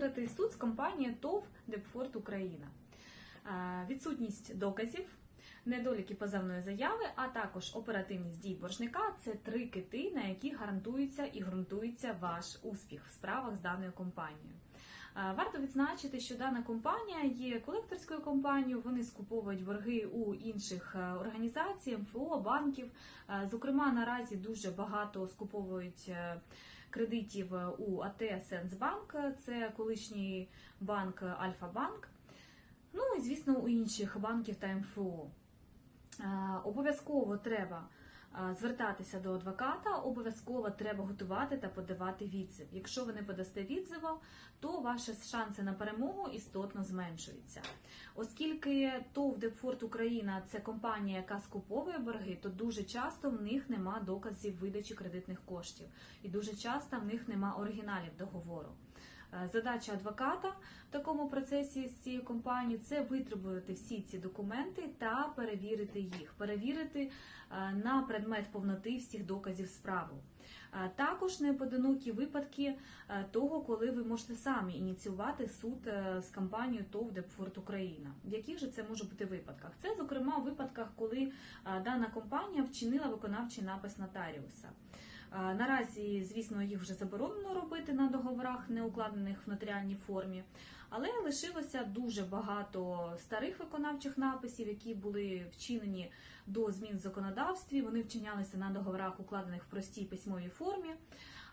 виграти суд з компанією ТОВ Депфорт Україна. Е, Відсутність доказів, недоліки позовної заяви, а також оперативність дій боржника це три кити, на які гарантується і ґрунтується ваш успіх в справах з даною компанією. Е, Варто відзначити, що дана компанія є колекторською компанією. Вони скуповують борги у інших е, організацій, МФО, банків. Зокрема, наразі дуже багато скуповують кредитів у АТ Сенсбанк, це колишній банк Альфа-Банк. Ну і звісно, у інших банків та МФО. Е, Обов'язково треба е, звертатися до адвоката, обов'язково треба готувати та подавати відзив. Якщо ви не подасте відзиву, то ваші шанси на перемогу істотно зменшуються. Оскільки ТОВ Депфорт Україна це компанія, яка скуповує борги, то дуже часто в них нема доказів видачі кредитних коштів, і дуже часто в них нема оригіналів договору. Е, Задача адвоката в такому процесі з цією компанією це витребувати всі ці документи та перевірити їх, перевірити е, на предмет повноти всіх доказів справи. Також неподинокі випадки того, коли ви можете самі ініціювати суд е, з компанією ТОВ Депфорт Україна. В яких же це може бути випадках? Це, зокрема, у випадках, коли е, дана компанія вчинила виконавчий напис нотаріуса. Е, Наразі, звісно, їх вже заборонено робити на договорах, не укладених в нотаріальній формі, але лишилося дуже багато старих виконавчих написів, які були вчинені до змін в законодавстві. Вони вчинялися на договорах, укладених в простій письмовій формі.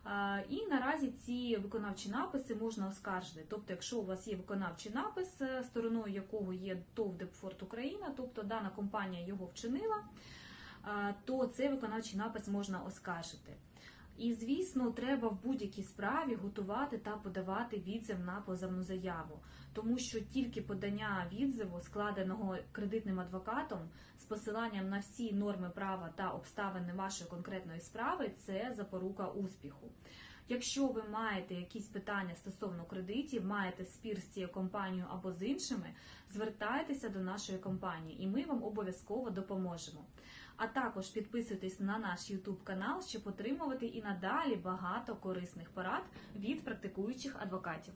Е, І наразі ці виконавчі написи можна оскаржити. Тобто, якщо у вас є виконавчий напис, е, стороною якого є ТОВ Депфорт Україна, тобто дана компанія його вчинила, то цей виконавчий напис можна оскаржити. І, звісно, треба в будь-якій справі готувати та подавати відзив на позовну заяву, тому що тільки подання відзиву, складеного кредитним адвокатом, з посиланням на всі норми права та обставини вашої конкретної справи, це запорука успіху. Якщо ви маєте якісь питання стосовно кредитів, маєте спір з цією компанією або з іншими, звертайтеся до нашої компанії, і ми вам обов'язково допоможемо. А також підписуйтесь на наш YouTube канал, щоб отримувати і надалі багато корисних порад від практикуючих адвокатів.